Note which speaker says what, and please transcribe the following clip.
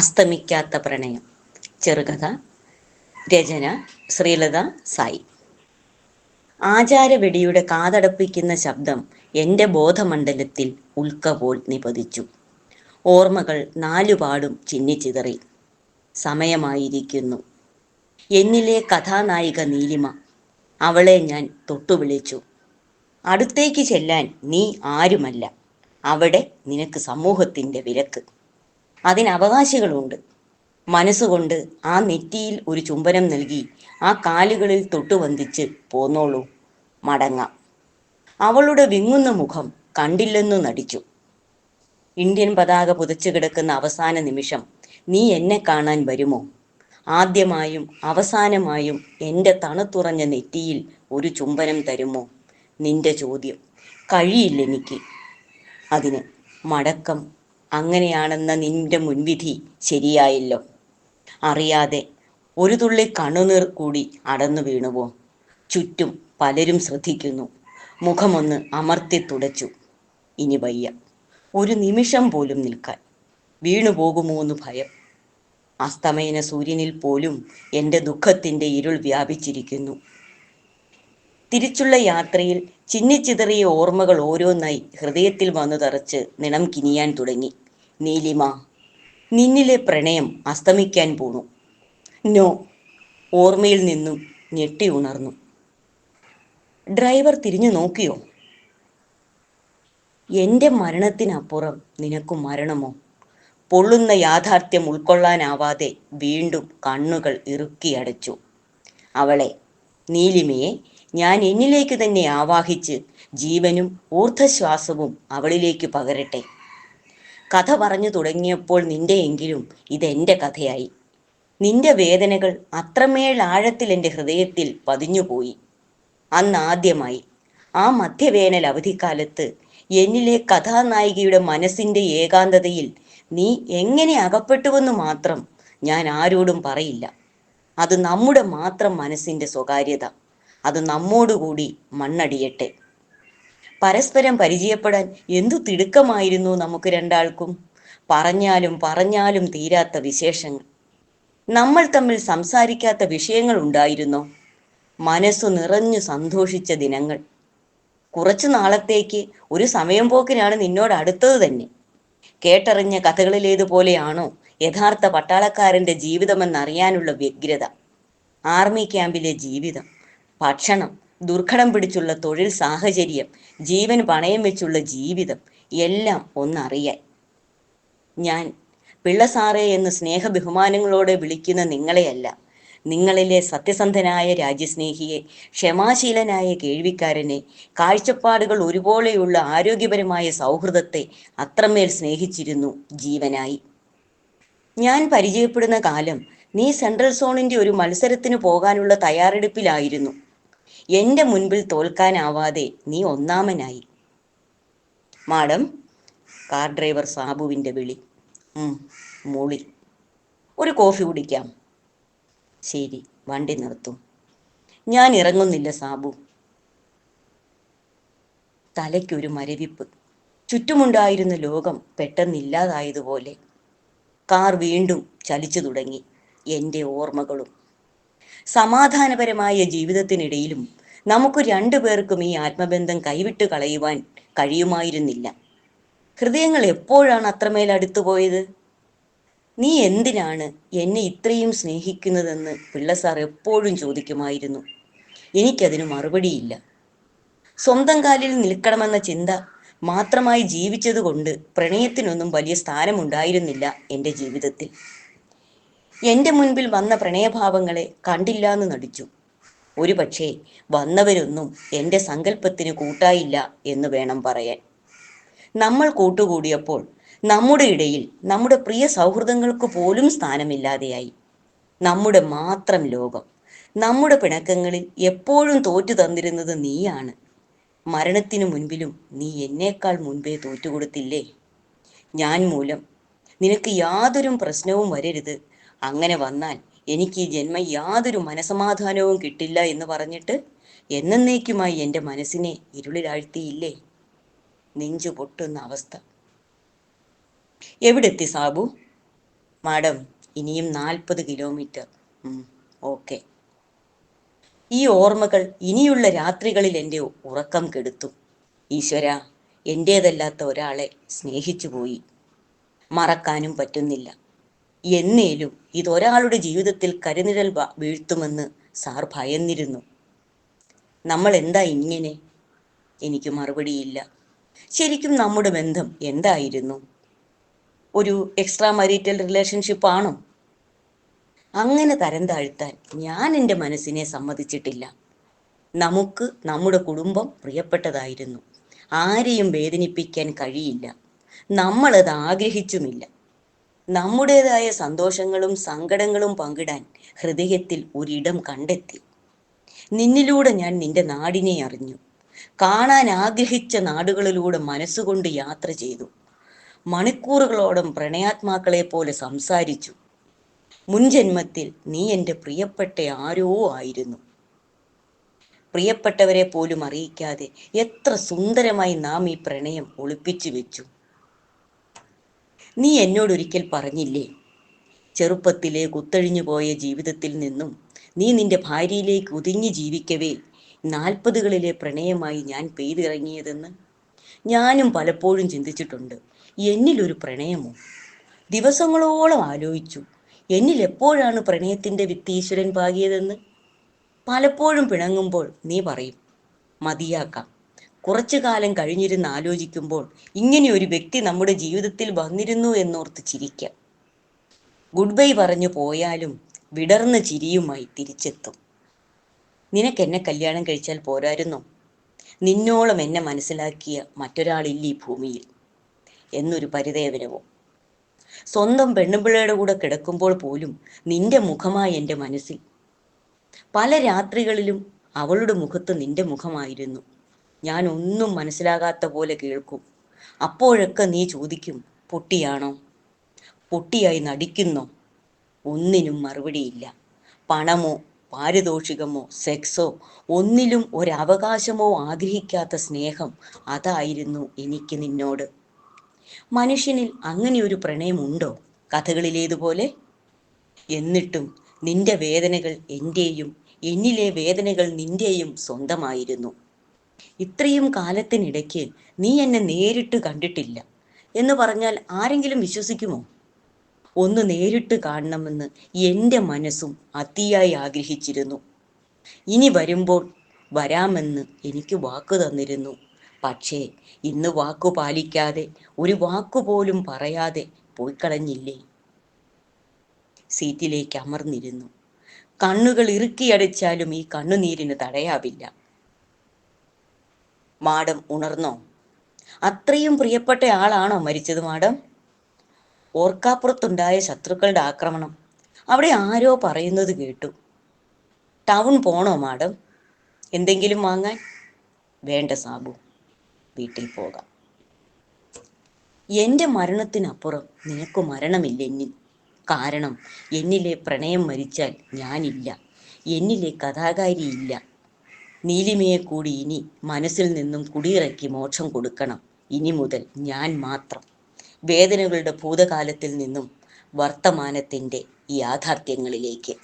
Speaker 1: അസ്തമിക്കാത്ത പ്രണയം. ചെറുകഥ രചന ശ്രീലത സായി. ആചാരവെടിയുടെ കാതടപ്പിക്കുന്ന ശബ്ദം എന്റെ ബോധമണ്ഡലത്തിൽ ഉൽക്ക പോൽ നിപതിച്ചു. ഓർമ്മകൾ നാലുപാടും ചിന്നിച്ചിതറി. സമയമായിരിക്കുന്നു. എന്നിലെ കഥാനായിക നീലിമ അവളെ ഞാൻ തൊട്ടുവിളിച്ചു. അടുത്തേക്ക് ചെല്ലാൻ നീ ആരുമല്ല. അവിടെ നിനക്ക് സമൂഹത്തിന്റെ വിലക്ക്. അതിന് അവകാശികളുണ്ട് മനസ്സുകൊണ്ട് ആ നെറ്റിയിൽ ഒരു ചുംബനം നൽകി ആ കാലുകളിൽ തൊട്ടുവന്ദിച്ച് പോന്നോളൂ മടങ്ങാം. അവളുടെ വിങ്ങുന്ന മുഖം കണ്ടില്ലെന്നു നടിച്ചു. ഇന്ത്യൻ പതാക പുതച്ചു കിടക്കുന്ന അവസാന നിമിഷം നീ എന്നെ കാണാൻ വരുമോ? ആദ്യമായും അവസാനമായും എന്റെ തണുത്തുറഞ്ഞ നെറ്റിയിൽ ഒരു ചുംബനം തരുമോ? നിന്റെ ചോദ്യം കഴിയില്ലെനിക്ക്. അതിന് മടക്കം അങ്ങനെയാണെന്ന നിന്റെ മുൻവിധി ശരിയായല്ലോ. അറിയാതെ ഒരു തുള്ളി കണ്ണുനീർ കൂടി അടന്നു വീണുവോ? ചുറ്റും പലരും ശ്രദ്ധിക്കുന്നു. മുഖമൊന്ന് അമർത്തി തുടച്ചു. ഇനി വയ്യ. ഒരു നിമിഷം പോലും നിൽക്കാൻ. വീണു പോകുമോന്ന് ഭയം. അസ്തമയന സൂര്യനിൽ പോലും എന്റെ ദുഃഖത്തിന്റെ ഇരുൾ വ്യാപിച്ചിരിക്കുന്നു. തിരിച്ചുള്ള യാത്രയിൽ ചിന്നിച്ചിതറിയ ഓർമ്മകൾ ഓരോന്നായി ഹൃദയത്തിൽ വന്നു തറച്ച് നിണം കിനിയാൻ തുടങ്ങി. നീലിമ നിന്നിലെ പ്രണയം അസ്തമിക്കാൻ പോണു. നോ ഓർമ്മയിൽ നിന്നും ഞെട്ടി ഉണർന്നു. ഡ്രൈവർ തിരിഞ്ഞു നോക്കിയോ? എന്റെ മരണത്തിനപ്പുറം നിനക്ക് മരണമോ? പൊള്ളുന്ന യാഥാർത്ഥ്യം ഉൾക്കൊള്ളാനാവാതെ വീണ്ടും കണ്ണുകൾ ഇറുക്കിയടച്ചു അവളെ നീലിമയെ ഞാൻ എന്നിലേക്ക് തന്നെ ആവാഹിച്ച് ജീവനും ഊർദ്ധശ്വാസവും അവളിലേക്ക് പകരട്ടെ. കഥ പറഞ്ഞു തുടങ്ങിയപ്പോൾ നിന്റെ നിന്റെയെങ്കിലും ഇതെന്റെ കഥയായി. നിന്റെ വേദനകൾ അത്രമേൽ ആഴത്തിൽ എന്റെ ഹൃദയത്തിൽ പതിഞ്ഞുപോയി. അന്നാദ്യമായി ആ മധ്യവേനൽ അവധിക്കാലത്ത് എന്നിലെ കഥാനായികയുടെ മനസ്സിന്റെ ഏകാന്തതയിൽ നീ എങ്ങനെ അകപ്പെട്ടുവെന്ന് മാത്രം ഞാൻ ആരോടും പറയില്ല. അത് നമ്മുടെ മാത്രം മനസ്സിന്റെ സ്വകാര്യത. അത് നമ്മോടുകൂടി മണ്ണടിയട്ടെ. പരസ്പരം പരിചയപ്പെടാൻ എന്തു തിടുക്കമായിരുന്നു നമുക്ക് രണ്ടാൾക്കും? പറഞ്ഞാലും പറഞ്ഞാലും തീരാത്ത വിശേഷങ്ങൾ. നമ്മൾ തമ്മിൽ സംസാരിക്കാത്ത വിഷയങ്ങൾ ഉണ്ടായിരുന്നോ? മനസ്സു നിറഞ്ഞു സന്തോഷിച്ച ദിനങ്ങൾ. കുറച്ചു നാളത്തേക്ക് ഒരു സമയം പോക്കിനാണ് നിന്നോട് അടുത്തത് തന്നെ. കേട്ടറിഞ്ഞ കഥകളിലേതുപോലെയാണോ യഥാർത്ഥ പട്ടാളക്കാരന്റെ ജീവിതമെന്നറിയാനുള്ള വ്യഗ്രത? ആർമി ക്യാമ്പിലെ ജീവിതം. ഭക്ഷണം ദുർഘടം പിടിച്ചുള്ള തൊഴിൽ സാഹചര്യം ജീവൻ പണയം വെച്ചുള്ള ജീവിതം എല്ലാം ഒന്നറിയാൻ. ഞാൻ പിള്ളസാറേ എന്ന് സ്നേഹ ബഹുമാനങ്ങളോടെ വിളിക്കുന്ന നിങ്ങളെയല്ല നിങ്ങളിലെ സത്യസന്ധനായ രാജ്യസ്നേഹിയെ ക്ഷമാശീലനായ കേൾവിക്കാരനെ കാഴ്ചപ്പാടുകൾ ഒരുപോലെയുള്ള ആരോഗ്യപരമായ സൗഹൃദത്തെ അത്രമേൽ സ്നേഹിച്ചിരുന്നു ജീവനായി. ഞാൻ പരിചയപ്പെടുന്ന കാലം നീ സെൻട്രൽ സോണിന്റെ ഒരു മത്സരത്തിന് പോകാനുള്ള തയ്യാറെടുപ്പിലായിരുന്നു. എന്റെ മുൻപിൽ തോൽക്കാനാവാതെ നീ ഒന്നാമനായി. മാഡം കാർ ഡ്രൈവർ സാബുവിന്റെ വിളി. മൂളി ഒരു കോഫി കുടിക്കാം. ശരി വണ്ടി നിർത്തും. ഞാൻ ഇറങ്ങുന്നില്ല സാബു. തലയ്ക്കൊരു മരവിപ്പ്. ചുറ്റുമുണ്ടായിരുന്ന ലോകം പെട്ടെന്നില്ലാതായതുപോലെ കാർ വീണ്ടും ചലിച്ചു തുടങ്ങി. എന്റെ ഓർമ്മകളും സമാധാനപരമായ ജീവിതത്തിനിടയിലും നമുക്ക് രണ്ടുപേർക്കും ഈ ആത്മബന്ധം കൈവിട്ട് കളയുവാൻ കഴിയുമായിരുന്നില്ല. ഹൃദയങ്ങൾ എപ്പോഴാണ് അത്രമേൽ അടുത്തുപോയത് നീ എന്തിനാണ് എന്നെ ഇത്രയും സ്നേഹിക്കുന്നതെന്ന് പിള്ള സാർ എപ്പോഴും ചോദിക്കുമായിരുന്നു. എനിക്കതിന് മറുപടിയില്ല. സ്വന്തം കാലിൽ നിൽക്കണമെന്ന ചിന്ത മാത്രമായി ജീവിച്ചതുകൊണ്ട് പ്രണയത്തിനൊന്നും വലിയ സ്ഥാനമുണ്ടായിരുന്നില്ല എന്റെ ജീവിതത്തിൽ. എന്റെ മുൻപിൽ വന്ന പ്രണയഭാവങ്ങളെ കണ്ടില്ലാന്ന് നടിച്ചു. ഒരു പക്ഷേ വന്നവരൊന്നും എന്റെ സങ്കല്പത്തിന് കൂട്ടായില്ല എന്ന് വേണം പറയാൻ. നമ്മൾ കൂട്ടുകൂടിയപ്പോൾ നമ്മുടെ ഇടയിൽ നമ്മുടെ പ്രിയ സൗഹൃദങ്ങൾക്ക് പോലും സ്ഥാനമില്ലാതെയായി. നമ്മുടെ മാത്രം ലോകം നമ്മുടെ പിണക്കങ്ങളിൽ എപ്പോഴും തോറ്റു തന്നിരുന്നത് നീയാണ്. മരണത്തിനു മുൻപിലും നീ എന്നേക്കാൾ മുൻപേ തോറ്റുകൊടുത്തില്ലേ? ഞാൻ മൂലം നിനക്ക് യാതൊരു പ്രശ്നവും വരരുത്. അങ്ങനെ വന്നാൽ എനിക്ക് ഈ ജന്മം യാതൊരു മനസമാധാനവും കിട്ടില്ല എന്ന് പറഞ്ഞിട്ട് എന്നേക്കുമായി എന്റെ മനസ്സിനെ ഇരുളിലാഴ്ത്തിയില്ലേ? നെഞ്ചു പൊട്ടുന്ന അവസ്ഥ. എവിടെത്തി സാബു? മാഡം ഇനിയും നാൽപ്പത് കിലോമീറ്റർ. ഓക്കെ. ഈ ഓർമ്മകൾ ഇനിയുള്ള രാത്രികളിൽ എന്റെ ഉറക്കം കെടുത്തു. ഈശ്വര എന്റേതല്ലാത്ത ഒരാളെ സ്നേഹിച്ചു പോയി മറക്കാനും പറ്റുന്നില്ല. എന്നേലും ഇതൊരാളുടെ ജീവിതത്തിൽ കരുനിഴൽ വീഴ്ത്തുമെന്ന് സാർ ഭയന്നിരുന്നു. നമ്മൾ എന്താ ഇങ്ങനെ? എനിക്ക് മറുപടിയില്ല. ശരിക്കും നമ്മുടെ ബന്ധം എന്തായിരുന്നു? ഒരു എക്സ്ട്രാ മരീറ്റൽ റിലേഷൻഷിപ്പ് ആണോ? അങ്ങനെ തരം താഴ്ത്താൻ ഞാൻ എന്റെ മനസ്സിനെ സമ്മതിച്ചിട്ടില്ല. നമുക്ക് നമ്മുടെ കുടുംബം പ്രിയപ്പെട്ടതായിരുന്നു. ആരെയും വേദനിപ്പിക്കാൻ കഴിയില്ല. നമ്മളത് ആഗ്രഹിച്ചുമില്ല. നമ്മുടേതായ സന്തോഷങ്ങളും സങ്കടങ്ങളും പങ്കിടാൻ ഹൃദയത്തിൽ ഒരിടം കണ്ടെത്തി. നിന്നിലൂടെ ഞാൻ നിന്റെ നാടിനെ അറിഞ്ഞു. കാണാൻ ആഗ്രഹിച്ച നാടുകളിലൂടെ മനസ്സുകൊണ്ട് യാത്ര ചെയ്തു. മണിക്കൂറുകളോളം പ്രണയാത്മാക്കളെ പോലെ സംസാരിച്ചു. മുൻജന്മത്തിൽ നീ എന്റെ പ്രിയപ്പെട്ട ആരോ ആയിരുന്നു. പ്രിയപ്പെട്ടവരെ പോലും അറിയിക്കാതെ എത്ര സുന്ദരമായി നാം ഈ പ്രണയം ഒളിപ്പിച്ചു വെച്ചു. നീ എന്നോടൊരിക്കൽ പറഞ്ഞില്ലേ? ചെറുപ്പത്തിലെ കുത്തഴിഞ്ഞു പോയ ജീവിതത്തിൽ നിന്നും നീ നിന്റെ ഭാര്യയിലേക്ക് ഒതുങ്ങി ജീവിക്കവേ നാൽപ്പതുകളിലെ പ്രണയമായി ഞാൻ പെയ്തിറങ്ങിയതെന്ന്? ഞാനും പലപ്പോഴും ചിന്തിച്ചിട്ടുണ്ട് എന്നിലൊരു പ്രണയമോ? ദിവസങ്ങളോളം ആലോചിച്ചു എന്നിൽ എപ്പോഴാണ് പ്രണയത്തിന്റെ വിത്ത് ഈശ്വരൻ പാകിയതെന്ന്? പലപ്പോഴും പിണങ്ങുമ്പോൾ നീ പറയും മതിയാക്കാം. കുറച്ചു കാലം കഴിഞ്ഞിരുന്ന് ആലോചിക്കുമ്പോൾ ഇങ്ങനെ ഒരു വ്യക്തി നമ്മുടെ ജീവിതത്തിൽ വന്നിരുന്നു എന്നോർത്ത് ചിരിക്കാം. ഗുഡ് ബൈ പറഞ്ഞു പോയാലും വിടർന്ന ചിരിയുമായി തിരിച്ചെത്തും. നിനക്ക് എന്നെ കല്യാണം കഴിച്ചാൽ പോരായിരുന്നു? നിന്നോളം എന്നെ മനസ്സിലാക്കിയ മറ്റൊരാളില്ല ഈ ഭൂമിയിൽ എന്നൊരു പരിദേവനവും. സ്വന്തം പെണ്ണുപിള്ളയുടെ കൂടെ കിടക്കുമ്പോൾ പോലും നിന്റെ മുഖമായി എന്റെ മനസ്സിൽ. പല രാത്രികളിലും അവളുടെ മുഖത്ത് നിന്റെ മുഖമായിരുന്നു. ഞാൻ ഒന്നും മനസ്സിലാകാത്ത പോലെ കേൾക്കും. അപ്പോഴൊക്കെ നീ ചോദിക്കും പൊട്ടിയാണോ? പൊട്ടിയായി നടിക്കുന്നോ? ഒന്നിനും മറുപടിയില്ല. പണമോ പാരിതോഷികമോ സെക്സോ ഒന്നിലും ഒരവകാശമോ ആഗ്രഹിക്കാത്ത സ്നേഹം അതായിരുന്നു എനിക്ക് നിന്നോട്. മനുഷ്യനിൽ അങ്ങനെയൊരു പ്രണയമുണ്ടോ? കഥകളിലേതുപോലെ? എന്നിട്ടും നിന്റെ വേദനകൾ എന്റെയും എന്നിലെ വേദനകൾ നിന്റെയും സ്വന്തമായിരുന്നു. ഇത്രയും കാലത്തിനിടയ്ക്ക് നീ എന്നെ നേരിട്ട് കണ്ടിട്ടില്ല. എന്ന് പറഞ്ഞാൽ ആരെങ്കിലും വിശ്വസിക്കുമോ? ഒന്ന് നേരിട്ട് കാണണമെന്ന് എന്റെ മനസ്സും അതിയായി ആഗ്രഹിച്ചിരുന്നു. ഇനി വരുമ്പോൾ വരാമെന്ന് എനിക്ക് വാക്കു തന്നിരുന്നു. പക്ഷേ ഇന്ന് വാക്കു പാലിക്കാതെ ഒരു വാക്കുപോലും പറയാതെ പോയിക്കളഞ്ഞില്ലേ? സീറ്റിലേക്ക് അമർന്നിരുന്നു. കണ്ണുകൾ ഇറുക്കിയടച്ചാലും ഈ കണ്ണുനീരിന് തടയാവില്ല. മാഡം ഉണർന്നോ? അത്രയും പ്രിയപ്പെട്ട ആളാണോ മരിച്ചത് മാഡം? ഓർക്കാപ്പുറത്തുണ്ടായ ശത്രുക്കളുടെ ആക്രമണം അവിടെ ആരോ പറയുന്നത് കേട്ടു. ടൗൺ പോണോ മാഡം? എന്തെങ്കിലും വാങ്ങാൻ? വേണ്ട സാബു വീട്ടിൽ പോകാം. എന്റെ മരണത്തിനപ്പുറം നിനക്ക് മരണമില്ല എന്നിൽ. കാരണം എന്നിലെ പ്രണയം മരിച്ചാൽ ഞാനില്ല. എന്നിലെ കഥാകാരിയില്ല നീലിമയെ കൂടി ഇനി മനസ്സിൽ നിന്നും കുടിയിറക്കി മോക്ഷം കൊടുക്കണം. ഇനി മുതൽ ഞാൻ മാത്രം. വേദനകളുടെ ഭൂതകാലത്തിൽ നിന്നും വർത്തമാനത്തിന്റെ യാഥാർത്ഥ്യങ്ങളിലേക്ക്.